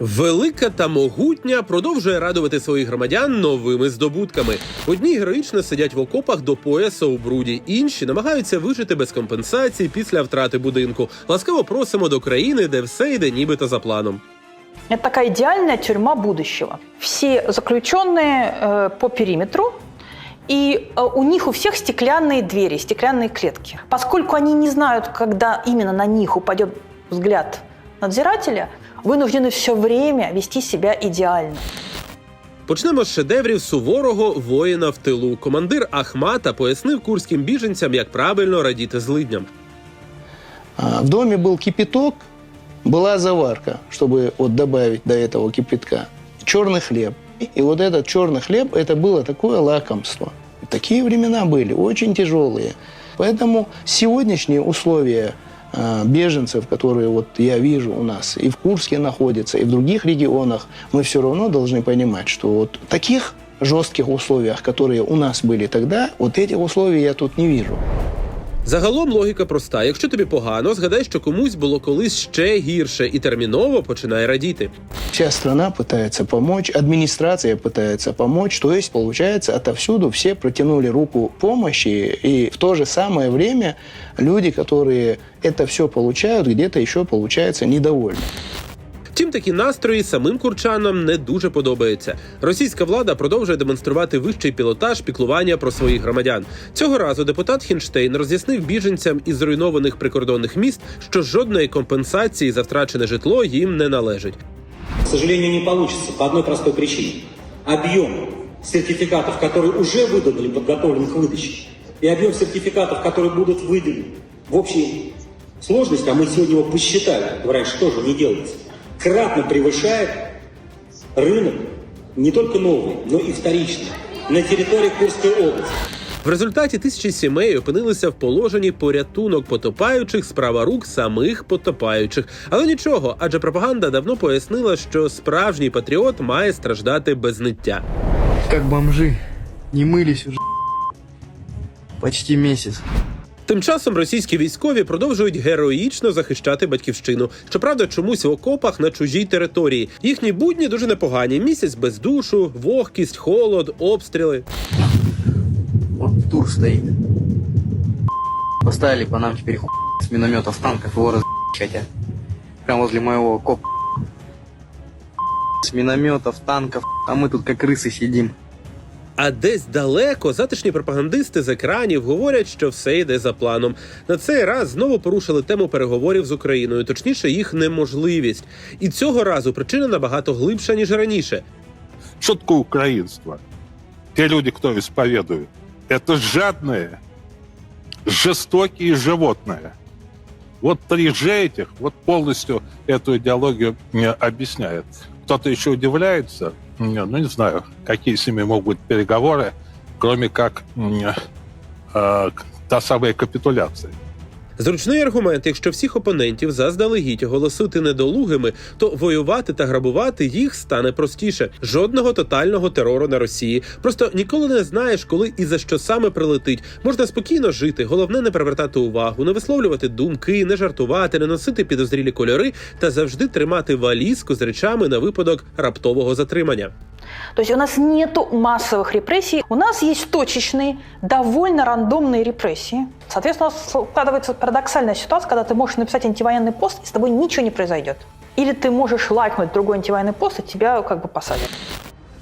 Велика та могутня продовжує радувати своїх громадян новими здобутками. Одні героїчно сидять в окопах до пояса у бруді, інші намагаються вижити без компенсацій після втрати будинку. Ласкаво просимо до країни, де все йде нібито за планом. Это такая идеальная тюрьма будущего. Все заключенные э, по периметру, и э, у них у всех стеклянные двери, стеклянные клетки. Поскольку они не знают, когда именно на них упадет взгляд надзирателя, вынуждены все время вести себя идеально. Почнемо з шедеврів суворого воїна в тилу. Командир Ахмата пояснив курським біженцям, як правильно радіти злидням. А, В доме был кипяток, была заварка, чтобы вот добавить до этого кипятка. Черный хлеб. И вот этот черный хлеб, это было такое лакомство. И такие времена были, очень тяжелые. Поэтому сегодняшние условия а, беженцев, которые вот я вижу у нас и в Курске находятся, и в других регионах, мы все равно должны понимать, что вот таких жестких условиях, которые у нас были тогда, вот этих условий я тут не вижу. Загалом логіка проста: якщо тобі погано, згадай, що комусь було колись ще гірше, і терміново починай радіти. Вся страна пытается помочь, администрация пытается помочь. То есть, получается, отовсюду все протянули руку помощи, и в то же самое время люди, которые это все получают, где-то еще, получается, недовольны. Втім, такі настрої самим курчанам не дуже подобаються. Російська влада продовжує демонструвати вищий пілотаж піклування про своїх громадян. Цього разу депутат Хінштейн роз'яснив біженцям із зруйнованих прикордонних міст, що жодної компенсації за втрачене житло їм не належить. К сожалению, не получится по одной простой причине. Объем сертификатов, которые уже выданы или подготовлены к выдаче, и объем сертификатов, которые будут выданы в общей сложности, а мы сегодня его посчитали, говорят, что же не делается, кратно превышает рынок не только новый, но и вторичный на территории Курской области. В результаті тисячі сімей опинилися в положенні порятунок потопаючих справа рук самих потопаючих. Але нічого, адже пропаганда давно пояснила, що справжній патріот має страждати без ниття. Как бомжи. Не мылись уже почти месяц. Тим часом російські військові продовжують героїчно захищати батьківщину. Щоправда, чомусь в окопах на чужій території. Їхні будні дуже непогані. Місяць без душу, вогкість, холод, обстріли. Вот тур стоит. Поставили по нам теперь хуй с минометов, танков, его раз хотят. Прямо возле моего коп. С минометов, танков, а мы тут как крысы сидим. А десь далеко затишні пропагандисти з екранів говорять, що все йде за планом. На цей раз знову порушили тему переговорів з Україною, точніше, їх неможливість. І цього разу причина набагато глибша ніж раніше. Что такое украинство? Те люди, кто исповедует, это жадные, жестокие животные. Вот три Ж этих вот полностью эту идеологию мне объясняет. Кто-то еще удивляется, не, ну не знаю, какие с ними могут быть переговоры, кроме как м, э, та самая капитуляция. Зручний аргумент, якщо всіх опонентів заздалегідь оголосити недолугими, то воювати та грабувати їх стане простіше. Жодного тотального терору на Росії. Просто ніколи не знаєш, коли і за що саме прилетить. Можна спокійно жити. Головне не привертати увагу, не висловлювати думки, не жартувати, не носити підозрілі кольори та завжди тримати валізку з речами на випадок раптового затримання. То есть у нас нет массовых репрессий, у нас есть точечные, довольно рандомные репрессии. Соответственно, у нас складывается парадоксальная ситуация, когда ты можешь написать антивоенный пост, и с тобой ничего не произойдет. Или ты можешь лайкнуть другой антивоенный пост, и тебя как бы посадят.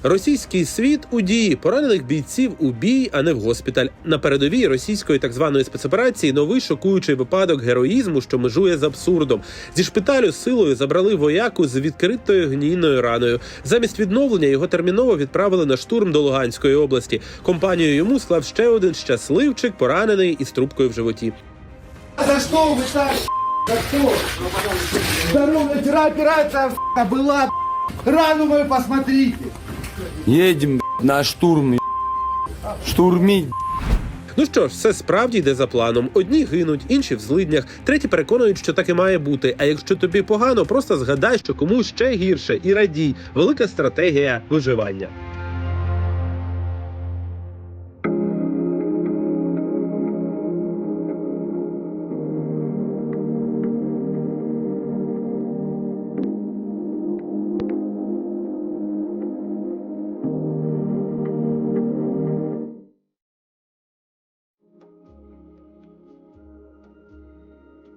Російський світ у дії поранених бійців у бій, а не в госпіталь. На передовій російської так званої спецоперації новий шокуючий випадок героїзму, що межує з абсурдом. Зі шпиталю силою забрали вояку з відкритою гнійною раною. Замість відновлення його терміново відправили на штурм до Луганської області. Компанію йому склав ще один щасливчик, поранений із трубкою в животі. За что вы так, за операция сука, рану мою посмотрите. Едем на штурм. Штурміть. Ну що ж, все справді йде за планом. Одні гинуть, інші в злиднях, треті переконують, що так і має бути. А якщо тобі погано, просто згадай, що комусь ще гірше і радій. Велика стратегія виживання.